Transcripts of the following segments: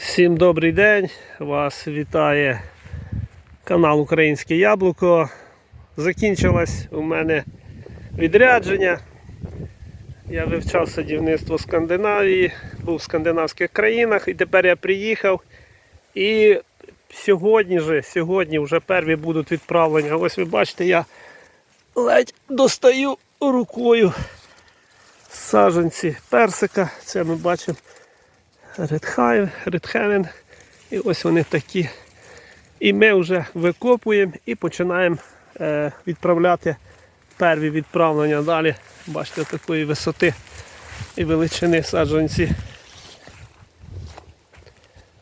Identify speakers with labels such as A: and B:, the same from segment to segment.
A: Всім добрий день! Вас вітає канал Українське Яблуко. Закінчилось у мене відрядження. Я вивчав садівництво Скандинавії, був в скандинавських країнах і тепер я приїхав. І сьогодні же, сьогодні вже перві будуть відправлення. Ось ви бачите, я ледь достаю рукою саджанці персика. Це ми бачимо Редхайв, Редхевен. І ось вони такі. І ми вже викопуємо і починаємо е, відправляти перві відправлення далі. Бачите, такої висоти і величини саджанці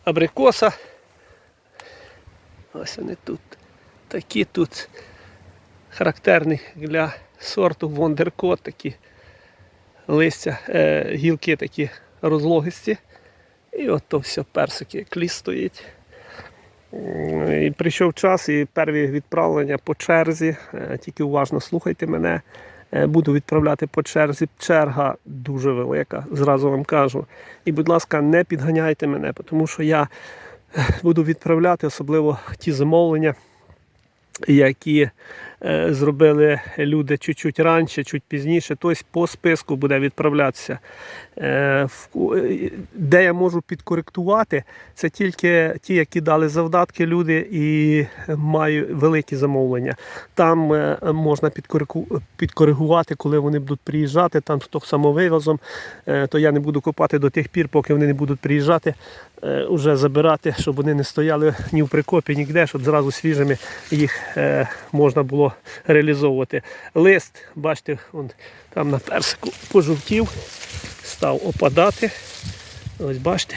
A: абрикоса. Ось вони тут. Такі тут характерні для сорту Вондеркот, такі листя, е, гілки такі розлогисті. І от то все, персики, кліс стоїть. І прийшов час, і перві відправлення по черзі. Е, Тільки уважно слухайте мене. Е, Буду відправляти по черзі. Черга дуже велика, зразу вам кажу. І, будь ласка, не підганяйте мене, тому що я е, буду відправляти, особливо ті замовлення, які зробили люди чуть-чуть раніше, чуть пізніше, тобто по списку буде відправлятися. Е, е, Де я можу підкоректувати, це тільки ті, які дали завдатки люди і мають великі замовлення. Там е, можна підкоригувати, коли вони будуть приїжджати, там з самовивозом, е, то я не буду копати до тих пір, поки вони не будуть приїжджати, е, уже забирати, щоб вони не стояли ні в прикопі, ніде, щоб зразу свіжими їх е, можна було реалізовувати. Лист, бачите, он там на персику пожовтів, став опадати. Ось бачите.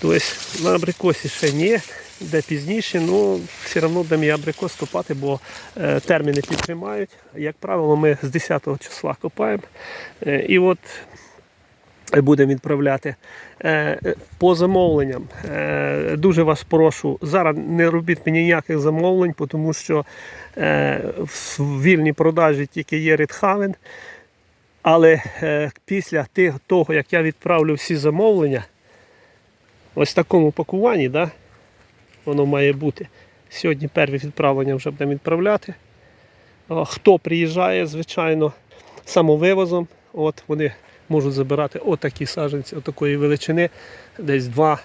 A: Тобто на абрикосі ще ні, де пізніше, ну все одно будемо і абрикос копати, бо е, терміни підтримають. Як правило, ми з 10 числа копаємо. Е, і от будемо відправляти. Е, е, По замовленням. Е, Дуже вас прошу. Зараз не робіть мені ніяких замовлень, тому що в вільній продажі тільки є Редхавен. Але після того, як я відправлю всі замовлення, ось в такому пакуванні, да, воно має бути. Сьогодні перві відправлення вже будемо відправляти. Хто приїжджає, звичайно, самовивозом, от вони можуть забирати отакі саджанці, отакої величини, десь 2,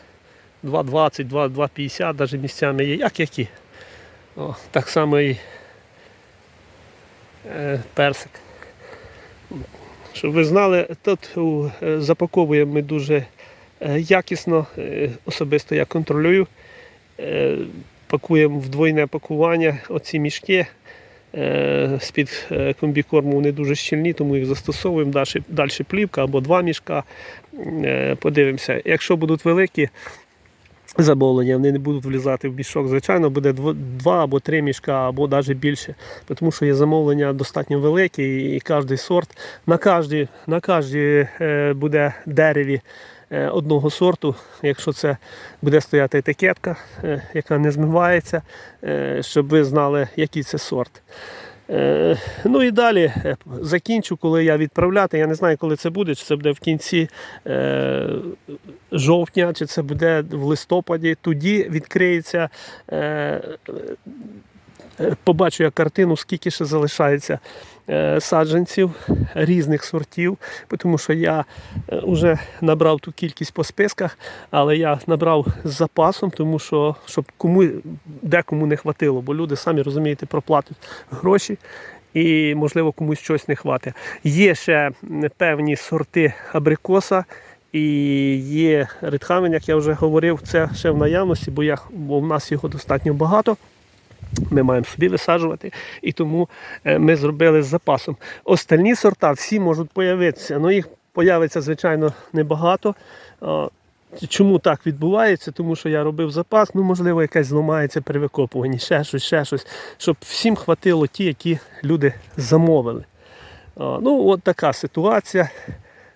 A: 2,20, 2,50, навіть місцями є, як які. О, так само і е, персик. Щоб ви знали, тут е, запаковуємо ми дуже е, якісно, особисто я контролюю. Пакуємо в двойне пакування оці мішки. Е, З-під е, комбікорму вони дуже щільні, тому їх застосовуємо. Далі, плівка або два мішка. Е, Подивимося. Якщо будуть великі замовлення, вони не будуть влізати в мішок. Звичайно, буде два або три мішка, або навіть більше. Тому що є замовлення достатньо великі, і кожний сорт на кожній на кожній, е, буде дереві е, одного сорту, якщо це буде стояти етикетка, е, яка не змивається, щоб ви знали, який це сорт. Е, Ну і далі е, закінчу, коли я відправляти. Я не знаю, коли це буде, чи це буде в кінці е, жовтня, чи це буде в листопаді. Тоді відкриється. Е, е, побачу я картину, скільки ще залишається е, саджанців різних сортів, тому що я вже набрав ту кількість по списках, але я набрав з запасом, тому що щоб кому декому не хватило, бо люди самі розумієте, проплатять гроші. І, можливо, комусь щось не хватить. Є ще певні сорти абрикоса, і є редхамен, як я вже говорив, це ще в наявності, бо, я, бо в нас його достатньо багато. Ми маємо собі висаджувати, і тому е, ми зробили з запасом. Остальні сорта всі можуть появитися. Ну їх появиться, звичайно, небагато. Чому так відбувається? Тому що я робив запас, ну можливо, якась зламається при викопуванні, ще щось, ще щось, щоб всім хватило ті, які люди замовили. Ну, от така ситуація.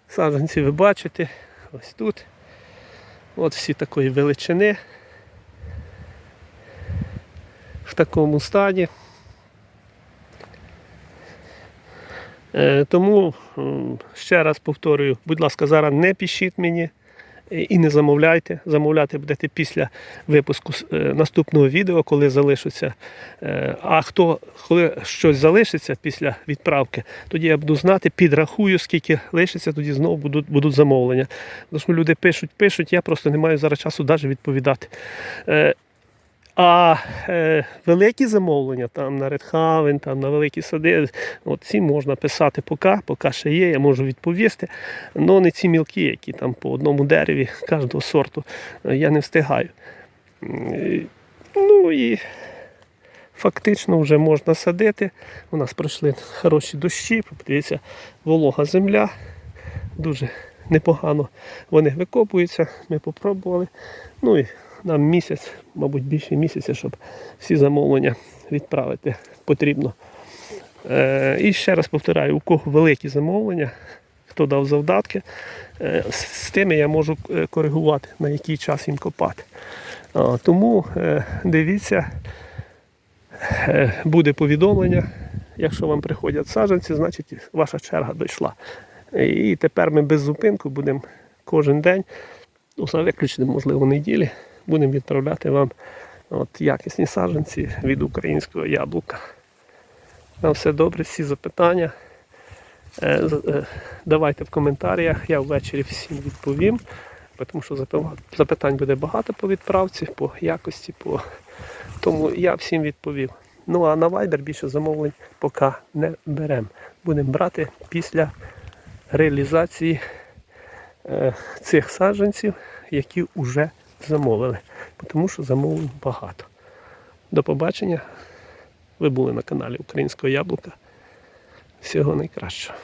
A: Саджанці ви бачите, ось тут. От всі такої величини. Такому стані. Е, Тому ще раз повторюю, будь ласка, зараз не пишіть мені. Е, І не замовляйте. Замовляти будете після випуску е, наступного відео, коли залишиться. А хто коли щось залишиться після відправки, тоді я буду знати, підрахую, скільки лишиться, тоді знову будуть, будуть замовлення. Тому що люди пишуть, пишуть, я просто не маю зараз часу навіть відповідати. А е, великі замовлення там на Редхавен, там на великі сади, от ці можна писати поки, поки ще є, я можу відповісти. але не ці мілкі, які там по одному дереві кожного сорту е, я не встигаю. Ну і фактично вже можна садити. У нас пройшли хороші дощі, подивіться, волога земля. Дуже непогано вони викопуються. Ми попробували. Ну і нам місяць, мабуть, більше місяця, щоб всі замовлення відправити потрібно. Е, і ще раз повторяю, у кого великі замовлення, хто дав завдатки, е, з, тими я можу е, коригувати, на який час їм копати. А, тому е, дивіться, е, буде повідомлення. Якщо вам приходять саджанці, значить ваша черга дійшла. І тепер ми без зупинку будемо кожен день, ну, за виключенням, можливо, неділі, будемо відправляти вам от, якісні саджанці від українського яблука. На все добре, всі запитання. е, е, Давайте в коментарях, я ввечері всім відповім, тому що запитань буде багато по відправці, по якості, по... тому я всім відповів. Ну а на Viber більше замовлень поки не беремо. Будемо брати після реалізації е, цих саджанців, які вже замовили. Тому що замовлень багато. До побачення. Ви були на каналі Українського Яблука. Всього найкращого.